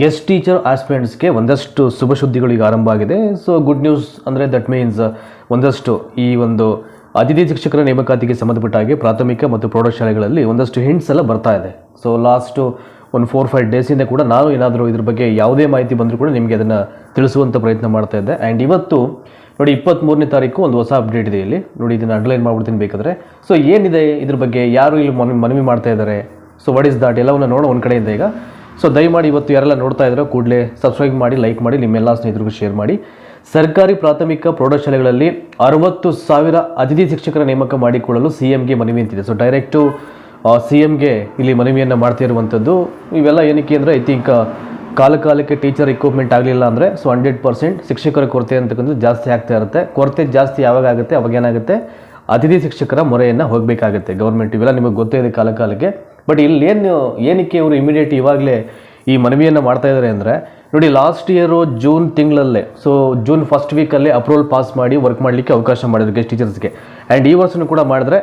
Guest teacher ಆಸ್ಪಿರೆಂಟ್ಸ್ಗೆ ಒಂದಷ್ಟು ಶುಭ ಸುದ್ದಿಗಳು ಈಗ ಆರಂಭ ಆಗಿದೆ. ಸೊ ಗುಡ್ ನ್ಯೂಸ್ ಅಂದರೆ ದಟ್ ಮೀನ್ಸ್ ಒಂದಷ್ಟು ಈ ಒಂದು ಅತಿಥಿ ಶಿಕ್ಷಕರ ನೇಮಕಾತಿಗೆ ಸಂಬಂಧಪಟ್ಟ ಹಾಗೆ ಪ್ರಾಥಮಿಕ ಮತ್ತು ಪ್ರೌಢಶಾಲೆಗಳಲ್ಲಿ ಒಂದಷ್ಟು ಹಿಂಟ್ಸ್ ಎಲ್ಲ ಬರ್ತಾ ಇದೆ. ಸೊ ಲಾಸ್ಟು ಒಂದು ಫೋರ್ ಫೈವ್ ಡೇಸಿಂದ ಕೂಡ ನಾನು ಏನಾದರೂ ಇದ್ರ ಬಗ್ಗೆ ಯಾವುದೇ ಮಾಹಿತಿ ಬಂದರೂ ಕೂಡ ನಿಮಗೆ ಅದನ್ನು ತಿಳಿಸುವಂಥ ಪ್ರಯತ್ನ ಮಾಡ್ತಾ ಇದ್ದೆ. ಆ್ಯಂಡ್ ಇವತ್ತು, ನೋಡಿ ಇಪ್ಪತ್ತ್ಮೂರನೇ ತಾರೀಕು ಒಂದು ಹೊಸ ಅಪ್ಡೇಟ್ ಇದೆ ಇಲ್ಲಿ. ನೋಡಿ ಇದನ್ನು ಅಂಡರ್ಲೈನ್ ಮಾಡ್ಬಿಡ್ತೀನಿ ಬೇಕಾದರೆ. ಸೊ ಏನಿದೆ ಇದ್ರ ಬಗ್ಗೆ? ಯಾರು ಇಲ್ಲಿ ಮನವಿ ಮಾಡ್ತಾ ಇದ್ದಾರೆ? ಸೊ ವಾಟ್ ಇಸ್ ದಾಟ್ ಎಲ್ಲವನ್ನು ನೋಡೋ ಒಂದು ಕಡೆಯಿಂದ ಈಗ. ಸೊ ದಯಮಾಡಿ ಇವತ್ತು ಯಾರೆಲ್ಲ ನೋಡ್ತಾ ಇದ್ದಾರೋ ಕೂಡಲೇ ಸಬ್ಸ್ಕ್ರೈಬ್ ಮಾಡಿ ಲೈಕ್ ಮಾಡಿ, ನಿಮ್ಮೆಲ್ಲ ಸ್ನೇಹಿತರಿಗೂ ಶೇರ್ ಮಾಡಿ. ಸರ್ಕಾರಿ ಪ್ರಾಥಮಿಕ ಪ್ರೌಢಶಾಲೆಗಳಲ್ಲಿ ಅರವತ್ತು ಸಾವಿರ ಅತಿಥಿ ಶಿಕ್ಷಕರ ನೇಮಕ ಮಾಡಿಕೊಳ್ಳಲು ಸಿ ಎಂಗೆ ಮನವಿ ಅಂತಿದೆ. ಸೊ ಡೈರೆಕ್ಟು ಸಿ ಎಂಗೆ ಇಲ್ಲಿ ಮನವಿಯನ್ನು ಮಾಡ್ತಾ ಇರುವಂಥದ್ದು ಇವೆಲ್ಲ ಏನಕ್ಕೆ ಅಂದರೆ ಐ ಥಿಂಕ್ ಕಾಲ ಕಾಲಕ್ಕೆ ಟೀಚರ್ ಇಕ್ವಿಪ್ಮೆಂಟ್ ಆಗಲಿಲ್ಲ ಅಂದರೆ ಸೊ ಹಂಡ್ರೆಡ್ ಪರ್ಸೆಂಟ್ ಶಿಕ್ಷಕರ ಕೊರತೆ ಅಂತಕ್ಕಂಥದ್ದು ಜಾಸ್ತಿ ಆಗ್ತಾ ಇರುತ್ತೆ. ಕೊರತೆ ಜಾಸ್ತಿ ಯಾವಾಗ ಆಗುತ್ತೆ? ಅವಾಗ ಏನಾಗುತ್ತೆ? ಅತಿಥಿ ಶಿಕ್ಷಕರ ಮೊರೆಯನ್ನು ಹೋಗಬೇಕಾಗುತ್ತೆ. ಗೌರ್ಮೆಂಟ್ ಇವೆಲ್ಲ ನಿಮಗೆ ಗೊತ್ತೇ ಇದೆ ಕಾಲ ಕಾಲಕ್ಕೆ. ಬಟ್ ಇಲ್ಲಿ ಏನು ಏನಕ್ಕೆ ಇವರು ಇಮಿಡಿಯೇಟ್ ಇವಾಗಲೇ ಈ ಮನವಿಯನ್ನು ಮಾಡ್ತಾ ಇದ್ದಾರೆ ಅಂದರೆ, ನೋಡಿ ಲಾಸ್ಟ್ ಇಯರು ಜೂನ್ ತಿಂಗಳಲ್ಲೇ ಸೊ ಜೂನ್ ಫಸ್ಟ್ ವೀಕಲ್ಲೇ ಅಪ್ರೂವಲ್ ಪಾಸ್ ಮಾಡಿ ವರ್ಕ್ ಮಾಡಲಿಕ್ಕೆ ಅವಕಾಶ ಮಾಡಿದ್ರು ಗೆಸ್ಟ್ ಟೀಚರ್ಸ್ಗೆ ಆ್ಯಂಡ್ ಈ ವರ್ಷನೂ ಕೂಡ ಮಾಡಿದ್ರೆ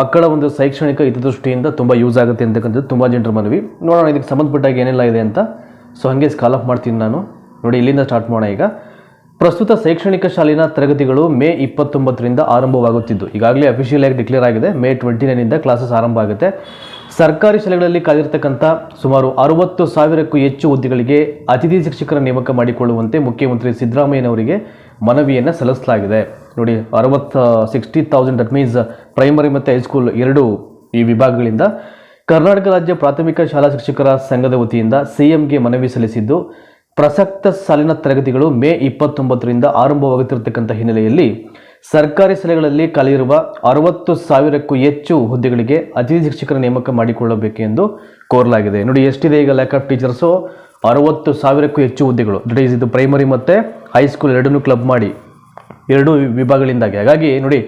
ಮಕ್ಕಳ ಒಂದು ಶೈಕ್ಷಣಿಕ ಹಿತದೃಷ್ಟಿಯಿಂದ ತುಂಬ ಯೂಸ್ ಆಗುತ್ತೆ ಅಂತಕ್ಕಂಥದ್ದು ತುಂಬ ಜನರ ಮನವಿ. ನೋಡೋಣ, ಇದಕ್ಕೆ ಸಂಬಂಧಪಟ್ಟಾಗ ಏನೆಲ್ಲ ಇದೆ ಅಂತ. ಸೊ ಹಾಗೆ ಸ್ಕಾಲ್ ಆಫ್ ಮಾಡ್ತೀನಿ ನಾನು. ನೋಡಿ, ಇಲ್ಲಿಂದ ಸ್ಟಾರ್ಟ್ ಮಾಡೋಣ ಈಗ. ಪ್ರಸ್ತುತ ಶೈಕ್ಷಣಿಕ ಶಾಲಿನ ತರಗತಿಗಳು ಮೇ ಇಪ್ಪತ್ತೊಂಬತ್ತರಿಂದ ಆರಂಭವಾಗುತ್ತಿದ್ದು. ಈಗಾಗಲೇ ಅಫಿಷಿಯಲ್ ಆಗಿ ಡಿಕ್ಲೇರ್ ಆಗಿದೆ. ಮೇ ಟ್ವೆಂಟಿ ನೈನಿಂದ ಕ್ಲಾಸಸ್ ಆರಂಭ ಆಗುತ್ತೆ. ಸರ್ಕಾರಿ ಶಾಲೆಗಳಲ್ಲಿ ಕಾದಿರತಕ್ಕಂಥ ಸುಮಾರು ಅರವತ್ತು ಸಾವಿರಕ್ಕೂ ಹೆಚ್ಚು ಹುದ್ದೆಗಳಿಗೆ ಅತಿಥಿ ಶಿಕ್ಷಕರ ನೇಮಕ ಮಾಡಿಕೊಳ್ಳುವಂತೆ ಮುಖ್ಯಮಂತ್ರಿ ಸಿದ್ದರಾಮಯ್ಯನವರಿಗೆ ಮನವಿಯನ್ನು ಸಲ್ಲಿಸಲಾಗಿದೆ. ನೋಡಿ, ಅರವತ್ತು sixty thousand that means primary ಮತ್ತು ಹೈಸ್ಕೂಲ್ ಎರಡು ಈ ವಿಭಾಗಗಳಿಂದ ಕರ್ನಾಟಕ ರಾಜ್ಯ ಪ್ರಾಥಮಿಕ ಶಾಲಾ ಶಿಕ್ಷಕರ ಸಂಘದ ವತಿಯಿಂದ ಸಿಎಂಗೆ ಮನವಿ ಸಲ್ಲಿಸಿದ್ದು ಪ್ರಸಕ್ತ ಸಾಲಿನ ತರಗತಿಗಳು ಮೇ ಇಪ್ಪತ್ತೊಂಬತ್ತರಿಂದ ಆರಂಭವಾಗುತ್ತಿರತಕ್ಕಂಥ ಹಿನ್ನೆಲೆಯಲ್ಲಿ ಸರ್ಕಾರಿ ಶಾಲೆಗಳಲ್ಲಿ ಖಾಲಿಯಿರುವ ಅರವತ್ತು ಸಾವಿರಕ್ಕೂ ಹೆಚ್ಚು ಹುದ್ದೆಗಳಿಗೆ ಅತಿಥಿ ಶಿಕ್ಷಕರ ನೇಮಕ ಮಾಡಿಕೊಳ್ಳಬೇಕೆಂದು ಕೋರಲಾಗಿದೆ. ನೋಡಿ, ಎಷ್ಟಿದೆ ಈಗ ಲ್ಯಾಕ್ ಆಫ್ ಟೀಚರ್ಸು ಅರವತ್ತು ಸಾವಿರಕ್ಕೂ ಹೆಚ್ಚು ಹುದ್ದೆಗಳು. ದಟ್ ಈಸ್ ಇದು ಪ್ರೈಮರಿ ಮತ್ತು ಹೈಸ್ಕೂಲ್ ಎರಡನ್ನೂ ಕ್ಲಬ್ ಮಾಡಿ ಎರಡೂ ವಿಭಾಗಗಳಿಂದಾಗಿ. ಹಾಗಾಗಿ ನೋಡಿ,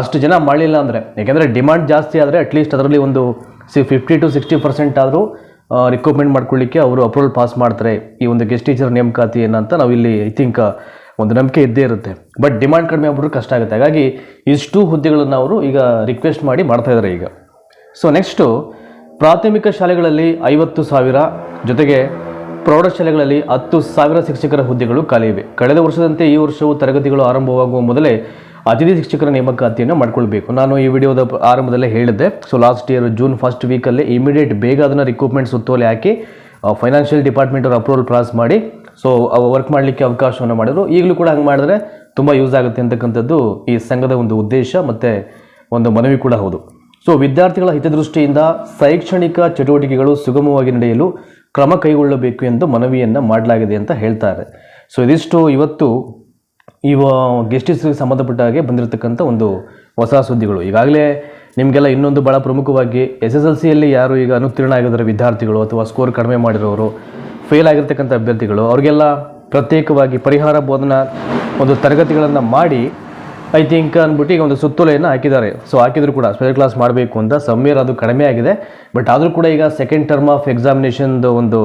ಅಷ್ಟು ಜನ ಮಾಡಲಿಲ್ಲ ಅಂದರೆ, ಯಾಕೆಂದರೆ ಡಿಮ್ಯಾಂಡ್ ಜಾಸ್ತಿ ಆದರೆ ಅಟ್ಲೀಸ್ಟ್ ಅದರಲ್ಲಿ ಒಂದು ಸಿ ಫಿಫ್ಟಿ ಟು ಸಿಕ್ಸ್ಟಿ ಪರ್ಸೆಂಟ್ ಆದರೂ ರಿಕ್ರೂಟ್ಮೆಂಟ್ ಮಾಡ್ಕೊಳ್ಳಿಕ್ಕೆ ಅವರು ಅಪ್ರೂವಲ್ ಪಾಸ್ ಮಾಡ್ತಾರೆ. ಈ ಒಂದು ಗೆಸ್ಟ್ ಟೀಚರ್ ನೇಮಕಾತಿ ಏನಂತ ನಾವಿಲ್ಲಿ ಐ ಥಿಂಕ್ ಒಂದು ನಂಬಿಕೆ ಇದ್ದೇ ಇರುತ್ತೆ. ಬಟ್ ಡಿಮ್ಯಾಂಡ್ ಕಡಿಮೆ ಆಗ್ಬಿಟ್ರೆ ಕಷ್ಟ ಆಗುತ್ತೆ. ಹಾಗಾಗಿ ಇಷ್ಟು ಹುದ್ದೆಗಳನ್ನು ಅವರು ಈಗ ರಿಕ್ವೆಸ್ಟ್ ಮಾಡಿ ಮಾಡ್ತಾ ಇದ್ದಾರೆ ಈಗ. ಸೊ ನೆಕ್ಸ್ಟು ಪ್ರಾಥಮಿಕ ಶಾಲೆಗಳಲ್ಲಿ ಐವತ್ತು ಸಾವಿರ, ಜೊತೆಗೆ ಪ್ರೌಢಶಾಲೆಗಳಲ್ಲಿ ಹತ್ತು ಸಾವಿರ ಶಿಕ್ಷಕರ ಹುದ್ದೆಗಳು ಖಾಲಿ ಇವೆ. ಕಳೆದ ವರ್ಷದಂತೆ ಈ ವರ್ಷವೂ ತರಗತಿಗಳು ಆರಂಭವಾಗುವ ಮೊದಲೇ ಅತಿಥಿ ಶಿಕ್ಷಕರ ನೇಮಕಾತಿಯನ್ನು ಮಾಡ್ಕೊಳ್ಬೇಕು. ನಾನು ಈ ವಿಡಿಯೋದ ಆರಂಭದಲ್ಲೇ ಹೇಳಿದ್ದೆ. So last year June first ವೀಕಲ್ಲಿ ಇಮಿಡಿಯೇಟ್ ಬೇಗ ಅದನ್ನು ರಿಕ್ರೂಟ್ಮೆಂಟ್ ಸುತ್ತೋಲೆ ಹಾಕಿ ಫೈನಾನ್ಷಿಯಲ್ ಡಿಪಾರ್ಟ್ಮೆಂಟ್ ಅವರು ಅಪ್ರೂವಲ್ ಪ್ರಾಸ್ ಮಾಡಿ ಸೊ ವರ್ಕ್ ಮಾಡಲಿಕ್ಕೆ ಅವಕಾಶವನ್ನು ಮಾಡಿದ್ರು. ಈಗಲೂ ಕೂಡ ಹಂಗೆ ಮಾಡಿದ್ರೆ ತುಂಬ ಯೂಸ್ ಆಗುತ್ತೆ ಅಂತಕ್ಕಂಥದ್ದು ಈ ಸಂಘದ ಒಂದು ಉದ್ದೇಶ ಮತ್ತು ಒಂದು ಮನವಿ ಕೂಡ ಹೌದು. ಸೊ ವಿದ್ಯಾರ್ಥಿಗಳ ಹಿತದೃಷ್ಟಿಯಿಂದ ಶೈಕ್ಷಣಿಕ ಚಟುವಟಿಕೆಗಳು ಸುಗಮವಾಗಿ ನಡೆಯಲು ಕ್ರಮ ಕೈಗೊಳ್ಳಬೇಕು ಎಂದು ಮನವಿಯನ್ನು ಮಾಡಲಾಗಿದೆ ಅಂತ ಹೇಳ್ತಾರೆ. ಸೊ ಇದಿಷ್ಟು ಇವತ್ತು ಇವ ಗೆಸ್ಟಿಸ್ಗೆ ಸಂಬಂಧಪಟ್ಟ ಹಾಗೆ ಬಂದಿರತಕ್ಕಂಥ ಒಂದು ಹೊಸ ಸುದ್ದಿಗಳು. ಈಗಾಗಲೇ ನಿಮಗೆಲ್ಲ ಇನ್ನೊಂದು ಭಾಳ ಪ್ರಮುಖವಾಗಿ ಎಸ್ ಎಸ್ ಎಲ್ ಸಿಯಲ್ಲಿ ಯಾರು ಈಗ ಅನುತ್ತೀರ್ಣ ಆಗಿದ್ದಾರೆ ವಿದ್ಯಾರ್ಥಿಗಳು ಅಥವಾ ಸ್ಕೋರ್ ಕಡಿಮೆ ಮಾಡಿರೋರು ಫೇಲ್ ಆಗಿರ್ತಕ್ಕಂಥ ಅಭ್ಯರ್ಥಿಗಳು, ಅವ್ರಿಗೆಲ್ಲ ಪ್ರತ್ಯೇಕವಾಗಿ ಪರಿಹಾರ ಬೋಧನಾ ಒಂದು ತರಗತಿಗಳನ್ನು ಮಾಡಿ ಐ ಥಿಂಕ್ ಅಂದ್ಬಿಟ್ಟು ಈಗ ಒಂದು ಸುತ್ತೋಲೆಯನ್ನು ಹಾಕಿದ್ದಾರೆ. ಸೊ ಹಾಕಿದ್ರು ಕೂಡ ಸ್ಪೆಷಲ್ ಕ್ಲಾಸ್ ಮಾಡಬೇಕು ಅಂತ ಸಮ್ಮಿಯರ್ ಅದು ಕಡಿಮೆ ಆಗಿದೆ. ಬಟ್ ಆದರೂ ಕೂಡ ಈಗ ಸೆಕೆಂಡ್ ಟರ್ಮ್ ಆಫ್ ಎಕ್ಸಾಮಿನೇಷನ್ದು ಒಂದು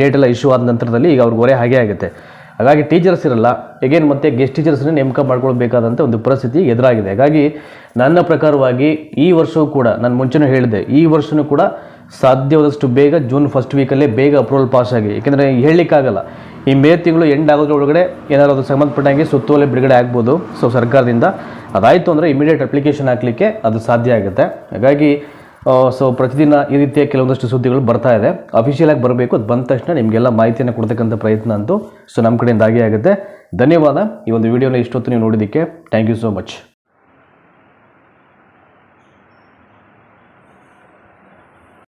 ಡೇಟ್ ಎಲ್ಲ ಇಶ್ಯೂ ಆದ ನಂತರದಲ್ಲಿ ಈಗ ಅವ್ರಿಗೆ ಹೊರೆ ಹಾಗೆ ಆಗುತ್ತೆ. ಹಾಗಾಗಿ ಟೀಚರ್ಸ್ ಇರಲ್ಲ. ಎಗೇನ್ ಮತ್ತೆ ಗೆಸ್ಟ್ ಟೀಚರ್ಸ್ನ ನೇಮಕ ಮಾಡ್ಕೊಳ್ಬೇಕಾದಂಥ ಒಂದು ಪರಿಸ್ಥಿತಿ ಎದುರಾಗಿದೆ. ಹಾಗಾಗಿ ನನ್ನ ಪ್ರಕಾರವಾಗಿ ಈ ವರ್ಷವೂ ಕೂಡ ನಾನು ಮುಂಚೆನೂ ಹೇಳಿದೆ ಈ ವರ್ಷವೂ ಕೂಡ ಸಾಧ್ಯವಾದಷ್ಟು ಬೇಗ ಜೂನ್ ಫಸ್ಟ್ ವೀಕಲ್ಲೇ ಬೇಗ ಅಪ್ರೂವಲ್ ಪಾಸ್ ಆಗಿ, ಏಕೆಂದರೆ ಹೇಳಲಿಕ್ಕಾಗಲ್ಲ. ಈ ಮೇ ತಿಂಗಳು ಎಂಡ್ ಆಗೋದ್ರ ಒಳಗಡೆ ಏನಾದ್ರು ಅದು ಸಂಬಂಧಪಟ್ಟಂಗೆ ಸುತ್ತೋಲೆ ಬಿಡುಗಡೆ ಆಗ್ಬೋದು. ಸೊ ಸರ್ಕಾರದಿಂದ ಅದಾಯಿತು ಅಂದರೆ ಇಮಿಡಿಯೇಟ್ ಅಪ್ಲಿಕೇಶನ್ ಹಾಕಲಿಕ್ಕೆ ಅದು ಸಾಧ್ಯ ಆಗುತ್ತೆ. ಹಾಗಾಗಿ ಸೊ ಪ್ರತಿದಿನ ಈ ರೀತಿಯ ಕೆಲವೊಂದಷ್ಟು ಸುದ್ದಿಗಳು ಬರ್ತಾ ಇದೆ. ಅಫಿಷಿಯಲ್ ಆಗಿ ಬರಬೇಕು ಅದು ಬಂದ ತಕ್ಷಣ ನಿಮಗೆಲ್ಲ ಮಾಹಿತಿಯನ್ನು ಕೊಡ್ತಕ್ಕಂಥ ಪ್ರಯತ್ನ ಅಂತೂ ಸೊ ನಮ್ಮ ಕಡೆಯಿಂದ ಆಗೇ ಆಗುತ್ತೆ. ಧನ್ಯವಾದ. ಈ ಒಂದು ವಿಡಿಯೋನ ಇಷ್ಟೊತ್ತು ನೀವು ನೋಡಿದ್ದಕ್ಕೆ ಥ್ಯಾಂಕ್ ಯು ಸೋ ಮಚ್